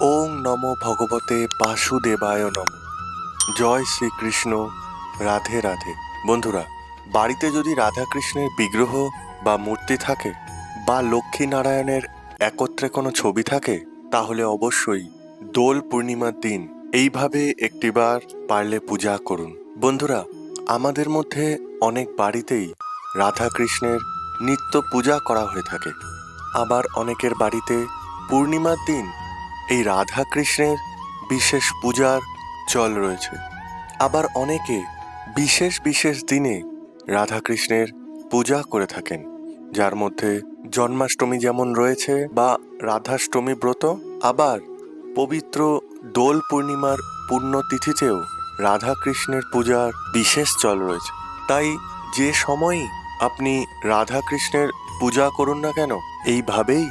ওং নম ভগবতে বাসুদেবায় নম। জয় শ্রীকৃষ্ণ, রাধে রাধে। বন্ধুরা, বাড়িতে যদি রাধাকৃষ্ণের বিগ্রহ বা মূর্তি থাকে বা লক্ষ্মী নারায়ণের একত্রে কোনো ছবি থাকে, তাহলে অবশ্যই দোল পূর্ণিমার দিন এইভাবে একটিবার পারলে পূজা করুন। বন্ধুরা, আমাদের মধ্যে অনেক বাড়িতেই রাধাকৃষ্ণের নিত্য পূজা করা হয়ে থাকে। আবার অনেকের বাড়িতে পূর্ণিমার দিন এই রাধা কৃষ্ণের বিশেষ পূজার চল রয়েছে। আবার অনেকে বিশেষ বিশেষ দিনে রাধা কৃষ্ণের পূজা করে থাকেন, যার মধ্যে জন্মাষ্টমী যেমন রয়েছে বা রাধাষ্টমী ব্রত, আবার পবিত্র দোল পূর্ণিমার পুণ্যতিথিতেও রাধা কৃষ্ণের পূজার বিশেষ চল রয়েছে। তাই যে সময়ই আপনি রাধা কৃষ্ণের পূজা করুন না কেন, এইভাবেই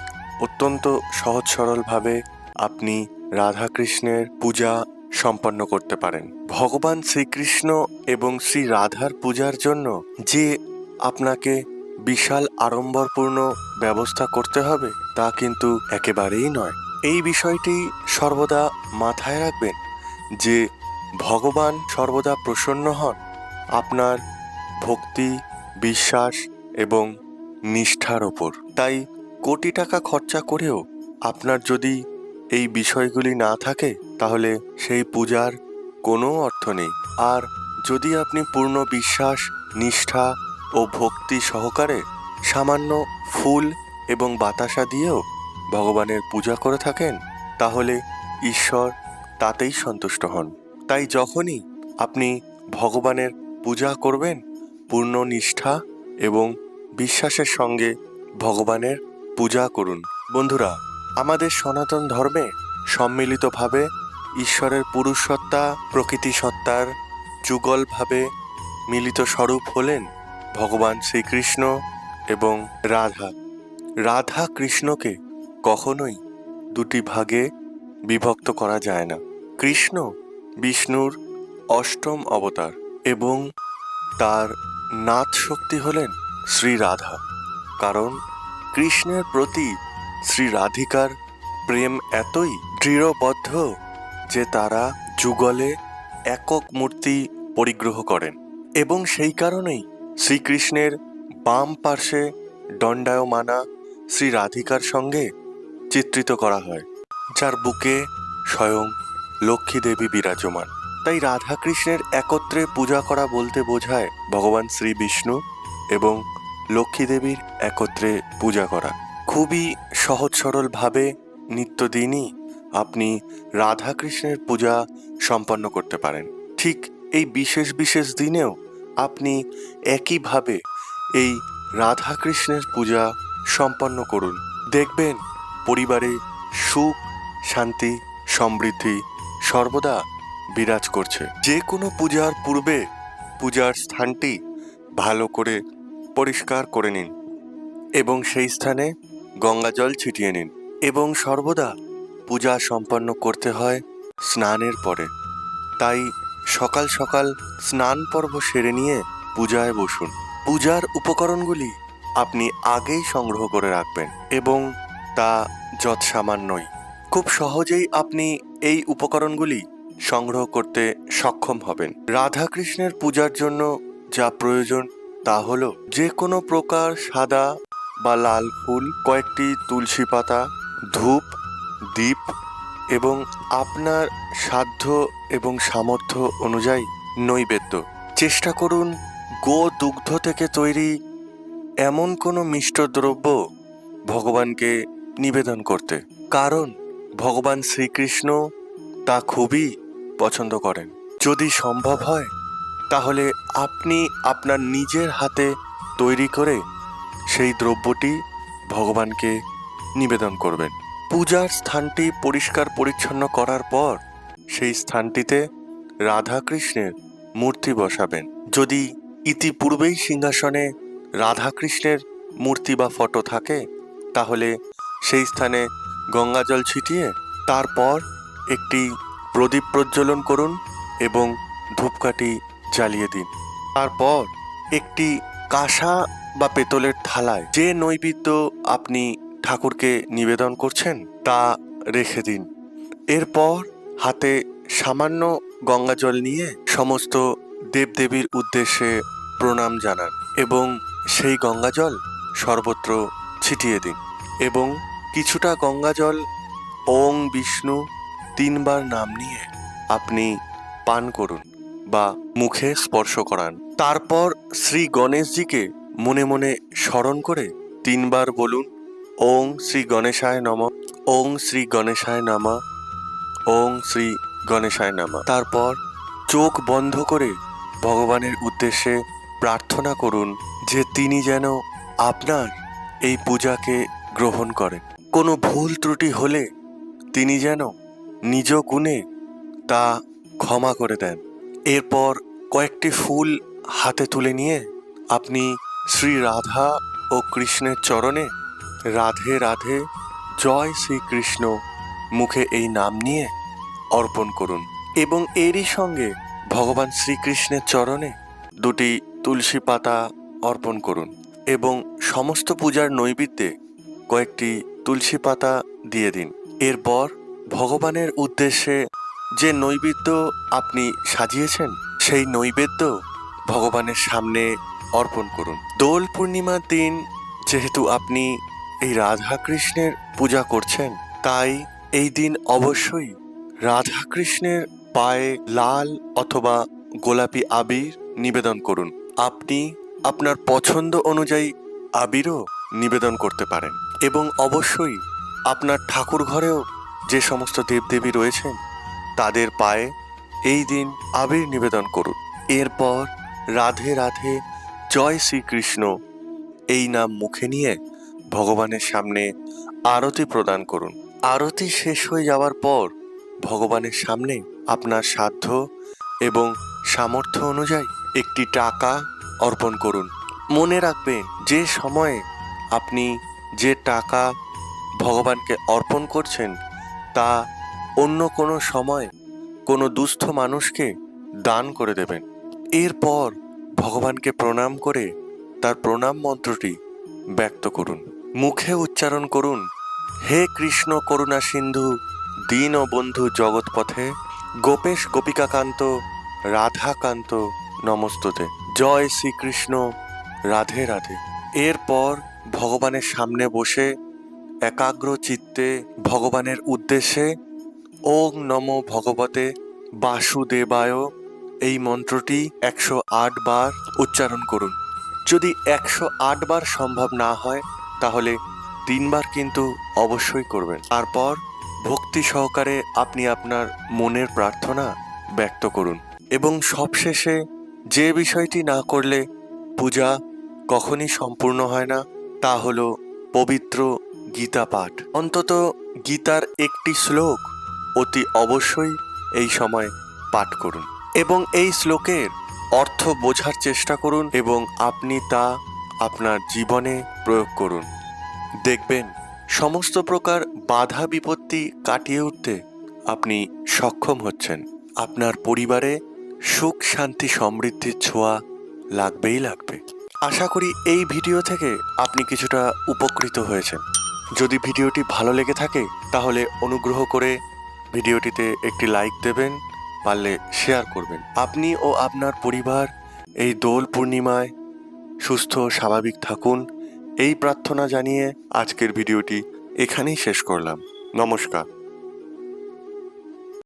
অত্যন্ত সহজ সরলভাবে আপনি রাধা কৃষ্ণের পূজা সম্পন্ন করতে পারেন। ভগবান শ্রীকৃষ্ণ এবং শ্রী রাধার পূজার জন্য যে আপনাকে বিশাল আড়ম্বরপূর্ণ ব্যবস্থা করতে হবে, তা কিন্তু একেবারেই নয়। এই বিষয়টি সর্বদা মাথায় রাখবেন যে ভগবান সর্বদা প্রসন্ন হন। আপনার ভক্তি, বিশ্বাস এবং নিষ্ঠার ওপর। তাই কোটি টাকা খরচা করেও আপনার যদি এই বিষয়গুলি না থাকে, তাহলে সেই পূজার কোনো অর্থ নেই। আর যদি আপনি পূর্ণ বিশ্বাস, নিষ্ঠা ও ভক্তি সহকারে সামান্য ফুল এবং বাতাসা দিয়েও ভগবানের পূজা করে থাকেন, তাহলে ঈশ্বর তাতেই সন্তুষ্ট হন। তাই যখনই আপনি ভগবানের পূজা করবেন, পূর্ণ নিষ্ঠা এবং বিশ্বাসের সঙ্গে ভগবানের পূজা করুন। বন্ধুরা আমাদের সনাতন ধর্মে সম্মিলিতভাবে ঈশ্বরের পুরুষ সত্তা প্রকৃতি সত্তার যুগলভাবে মিলিত স্বরূপ হলেন ভগবান শ্রীকৃষ্ণ এবং রাধা। রাধা কৃষ্ণকে কখনোই দুটি ভাগে বিভক্ত করা যায় না। কৃষ্ণ বিষ্ণুর অষ্টম অবতার এবং তার নাথ শক্তি হলেন শ্রী রাধা কারণ কৃষ্ণের প্রতি শ্রী রাধিকার প্রেম এতই দৃঢ়বদ্ধ যে তারা যুগলে একক মূর্তি পরিগ্রহ করেন এবং সেই কারণেই শ্রীকৃষ্ণের বাম পার্শ্বে দণ্ডায়মানা শ্রী রাধিকার সঙ্গে চিত্রিত করা হয়, যার বুকে স্বয়ং লক্ষ্মী দেবী বিরাজমান। তাই রাধাকৃষ্ণের একত্রে পূজা করা বলতে বোঝায় ভগবান শ্রী বিষ্ণু এবং লক্ষ্মী দেবীর একত্রে পূজা করা। খুবই সহজ সরলভাবে নিত্যদিনই আপনি রাধাকৃষ্ণের পূজা সম্পন্ন করতে পারেন। ঠিক এই বিশেষ বিশেষ দিনেও আপনি একইভাবে এই রাধাকৃষ্ণের পূজা সম্পন্ন করুন। দেখবেন পরিবারে সুখ, শান্তি, সমৃদ্ধি সর্বদা বিরাজ করছে। যে কোনো পূজার পূর্বে পূজার স্থানটি ভালো করে পরিষ্কার করে নিন এবং সেই স্থানে গঙ্গাজল ছিটিয়ে নিন এবং সর্বদা পূজা সম্পন্ন করতে হয় স্নানের পরে। তাই সকাল সকাল স্নান পর্ব সেরে নিয়ে পূজায় বসুন। পূজার উপকরণগুলি আপনি আগেই সংগ্রহ করে রাখবেন এবং তা যৎসামান্যই খুব সহজেই আপনি এই উপকরণগুলি সংগ্রহ করতে সক্ষম হবেন। রাধাকৃষ্ণের পূজার জন্য যা প্রয়োজন তা হলো যে কোনো প্রকার সাদা বা লাল ফুল, কয়েকটি তুলসী পাতা, ধূপ দীপ এবং আপনার সাধ্য এবং সামর্থ্য অনুযায়ী নৈবেদ্য। চেষ্টা করুন গো দুগ্ধ থেকে তৈরি এমন কোনো মিষ্ট দ্রব্য ভগবানকে নিবেদন করতে, কারণ ভগবান শ্রীকৃষ্ণ তা খুবই পছন্দ করেন। যদি সম্ভব হয়, তাহলে আপনি আপনার নিজের হাতে তৈরি করে সেই দ্রব্যটি ভগবানকে নিবেদন করবেন। পূজার স্থানটি পরিষ্কার পরিচ্ছন্ন করার পর সেই স্থানটিতে রাধাকৃষ্ণের মূর্তি বসাবেন। যদি ইতিপূর্বেই সিংহাসনে রাধাকৃষ্ণের মূর্তি বা ফটো থাকে, তাহলে সেই স্থানে গঙ্গাজল ছিটিয়ে তারপর একটি প্রদীপ প্রজ্বলন করুন এবং ধূপকাঠি জ্বালিয়ে দিন। তারপর একটি কাঁসা বা পেতলের থালায় যে নৈবেদ্য আপনি ঠাকুরকে নিবেদন করছেন, তা রেখে দিন। এরপর হাতে সামান্য গঙ্গা জল নিয়ে সমস্ত দেবদেবীর উদ্দেশ্যে প্রণাম জানান এবং সেই গঙ্গা জল সর্বত্র ছিটিয়ে দিন এবং কিছুটা গঙ্গা জল ওং বিষ্ণু তিনবার নাম নিয়ে আপনি পান করুন। বা মুখে স্পর্শ করান। তারপর শ্রী গণেশজিকে মনে মনে স্মরণ করে তিনবার বলুন, ওং শ্রী গণেশায় নম, ওং শ্রী গণেশায় নামা, ওং শ্রী গণেশায় নামা। তারপর চোখ বন্ধ করে ভগবানের উদ্দেশ্যে প্রার্থনা করুন যে তিনি যেন আপনার এই পূজাকে গ্রহণ করেন। কোনো ভুল ত্রুটি হলে তিনি যেন নিজ গুণে তা ক্ষমা করে দেন। এরপর কয়েকটি ফুল হাতে তুলে নিয়ে আপনি শ্রী রাধা ও কৃষ্ণের চরণে রাধে রাধে জয় শ্রীকৃষ্ণ মুখে এই নাম নিয়ে অর্পণ করুন। এবং এরই সঙ্গে ভগবান শ্রীকৃষ্ণের চরণে দুটি তুলসী পাতা অর্পণ করুন এবং সমস্ত পূজার নৈবেদ্যে কয়েকটি তুলসী পাতা দিয়ে দিন। এরপর ভগবানের উদ্দেশ্যে যে নৈবেদ্য আপনি সাজিয়েছেন, সেই নৈবেদ্য ভগবানের সামনে অর্পণ করুন। দোল পূর্ণিমার দিন যেহেতু আপনি এই রাধা কৃষ্ণের পূজা করছেন, তাই এই দিন অবশ্যই রাধা কৃষ্ণের পায়ে লাল অথবা গোলাপি আবির নিবেদন করুন। আপনি আপনার পছন্দ অনুযায়ী আবিরও নিবেদন করতে পারেন এবং অবশ্যই আপনার ঠাকুর ঘরেও যে সমস্ত দেবদেবী রয়েছেন তাদের পায়ে এই দিন আবির নিবেদন করুন। এরপর রাধে রাধে জয় শ্রীকৃষ্ণ। এই নাম মুখে নিয়ে ভগবানের সামনে আরতি প্রদান করুন। আরতি শেষ হয়ে যাওয়ার পর ভগবানের সামনে আপনার সাধ্য এবং সামর্থ্য অনুযায়ী একটি টাকা অর্পণ করুন। মনে রাখবেন, যে সময়ে আপনি যে টাকা ভগবানকে অর্পণ করছেন, তা অন্য কোনো সময় কোনো দুস্থ মানুষকে দান করে দেবেন। এরপর ভগবানকে প্রণাম করে তার প্রণাম মন্ত্রটি ব্যক্ত করুন। মুখে উচ্চারণ করুন, হে কৃষ্ণ করুণা সিন্ধু, দীন ও বন্ধু জগৎপথে, গোপেশ গোপিকাকান্ত, রাধাকান্ত নমস্ততে। জয় শ্রীকৃষ্ণ, রাধে রাধে। এরপর ভগবানের সামনে বসে একাগ্র চিত্তে ভগবানের উদ্দেশ্যে ওং নম ভগবতে বাসুদেবায়। এই মন্ত্রটি একশো আট বার উচ্চারণ করুন। যদি একশো আট বার সম্ভব না হয়, তাহলে তিনবার কিন্তু অবশ্যই করবেন। তারপর ভক্তি সহকারে আপনি আপনার মনের প্রার্থনা ব্যক্ত করুন। এবং সবশেষে যে বিষয়টি না করলে পূজা কখনই সম্পূর্ণ হয় না, তা হলো পবিত্র গীতা পাঠ। অন্তত গীতার একটি শ্লোক অতি অবশ্যই এই সময় পাঠ করুন এবং এই শ্লোকের অর্থ বোঝার চেষ্টা করুন এবং আপনি তা আপনার জীবনে প্রয়োগ করুন। দেখবেন, সমস্ত প্রকার বাধা বিপত্তি কাটিয়ে উঠতে আপনি সক্ষম হচ্ছেন। আপনার পরিবারে সুখ, শান্তি, সমৃদ্ধির ছোঁয়া লাগবেই লাগবে। আশা করি এই ভিডিও থেকে আপনি কিছুটা উপকৃত হয়েছেন। যদি ভিডিওটি ভালো লেগে থাকে, তাহলে অনুগ্রহ করে ভিডিওটিতে একটি লাইক দেবেন, পারলে শেয়ার করবেন। আপনি ও আপনার পরিবার এই দোল পূর্ণিমায় সুস্থ, স্বাভাবিক থাকুন। এই প্রার্থনা জানিয়ে আজকের ভিডিওটি এখানেই শেষ করলাম। নমস্কার।